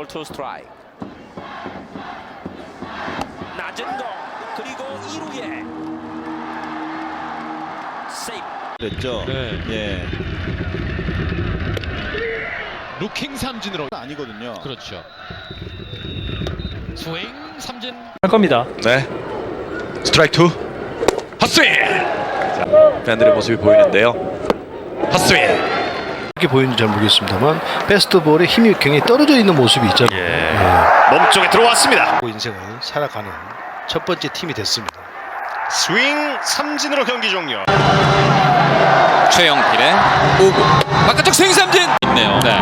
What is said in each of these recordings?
원볼 투 스트라이크 낮은 공 그리고 2루에 세이브 됐죠. 네. 예. 루킹 삼진으로 아니거든요. 그렇죠. 스윙 삼진 할 겁니다. 네. 스트라이크 2. 핫스윙. 팬들의 모습이 보이는데요. 핫스윙. 어떻게 보이는지 잘 모르겠습니다만 베스트볼에 힘이 굉장히 떨어져 있는 모습이 있잖아요. 예. 몸쪽에 들어왔습니다. 인생을 살아가는 첫 번째 팀이 됐습니다. 스윙 삼진으로 경기 종료. 최영필의 5구 바깥쪽 스윙 삼진 있네요 네.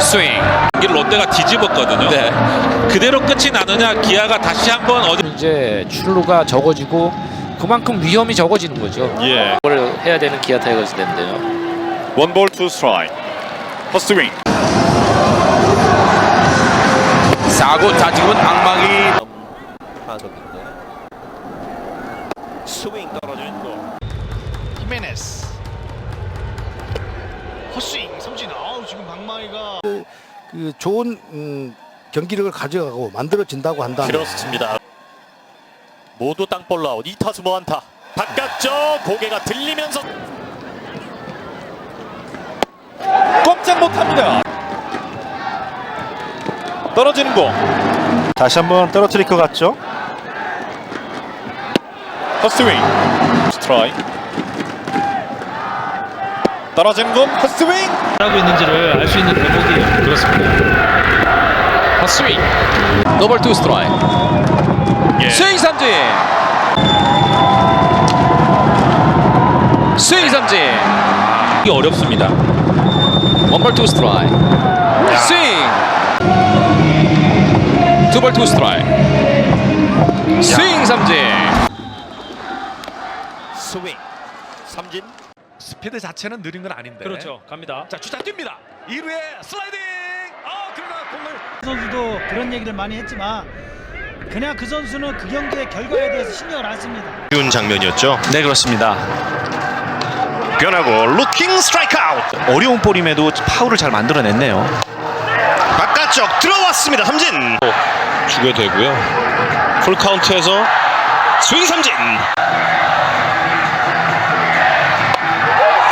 스윙 경기를 롯데가 뒤집었거든요. 네. 그대로 끝이 나느냐 기아가 다시 한번 어디 이제 출루가 적어지고 그만큼 위험이 적어지는 거죠. 예. 해야 되는 기아 타이거즈 인데요. 원볼 투 스트라이크. 헛스윙. 4구 자 지금은 악마기 타석인데 스윙 떨어지는 공 히메네스 헛스윙 삼진 아우 지금 방망이가 그 좋은 음, 경기력을 가져가고 만들어진다고 한다면 그렇습니다. 모두 땅볼 아웃 2타수 무안타. 바깥쪽 고개가 들리면서 꼼짝 못합니다. 떨어지는 공. 다시 한번 떨어뜨릴 것 같죠? 헛스윙. 스트라이크. 떨어지는 공 헛스윙. 하고 있는지를 알 수 있는 대목이에요. 그렇습니다. 헛스윙 노벌 투 스트라이크 예. 스윙 삼진 이게 어렵습니다. 원볼 투 스트라이크 스윙 두볼 투 스트라이크 스윙 삼진 스윙 삼진 스피드 자체는 느린 건 아닌데. 그렇죠. 갑니다. 자 주자 뜁니다. 2루에 슬라이딩. 아 그러나 공을 선수도 그런 얘기를 많이 했지만 그냥 그 선수는 그 경기의 결과에 대해서 신경을 안 씁니다. 쉬운 장면이었죠. 네, 그렇습니다. 변하고 루킹 스트라이크 아웃. 어려운 볼임에도 파울을 잘 만들어냈네요. 바깥쪽 들어왔습니다. 삼진. 주게 되고요. 풀 카운트에서 스윙 삼진.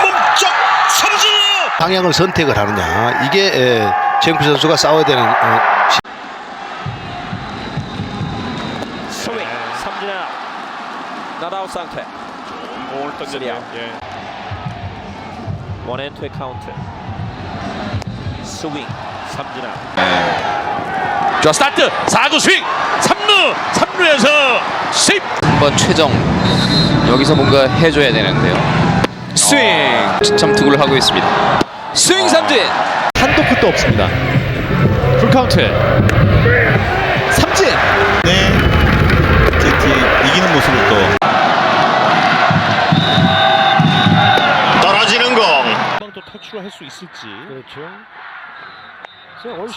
몸쪽 삼진이에요. 방향을 선택을 하느냐 이게 에, 최영필 선수가 싸워야 되는 어, 스윙 삼진 아웃 나다웃 상태 공을 던졌네요. 원앤투의 카운트. 스윙 삼진 아웃 자 스타트. 4구 스윙. 3루 3루에서 세이프 한번 최정. 여기서 뭔가 해줘야 되는데요. 스윙. 참 투구를 하고 있습니다. 스윙 삼진. 한도 끝도 없습니다. 풀 카운트 또 탈출을 할 수 있을지. 그렇죠. 올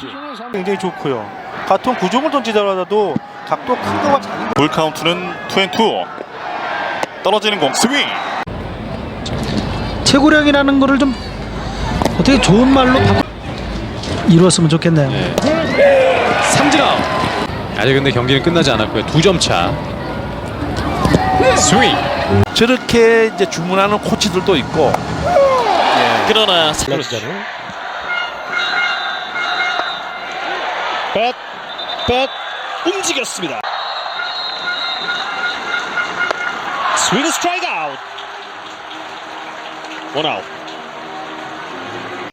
굉장히 좋고요. 같은 구종을 던지더라도 각도 큰 거와 작은 볼 카운트는 투앤투. 떨어지는 공 스윙. 최고령이라는 거를 좀 어떻게 좋은 말로 바꿔 이루었으면 좋겠네요. 삼진 아웃. 아직 근데 경기는 끝나지 않았고요. 두 점 차. 스윙. 저렇게 이제 주문하는 코치들도 있고 그러나 그렇잖아요. 뱃 뱃 움직였습니다. 스윙 스트라이크 아웃. 원 아웃.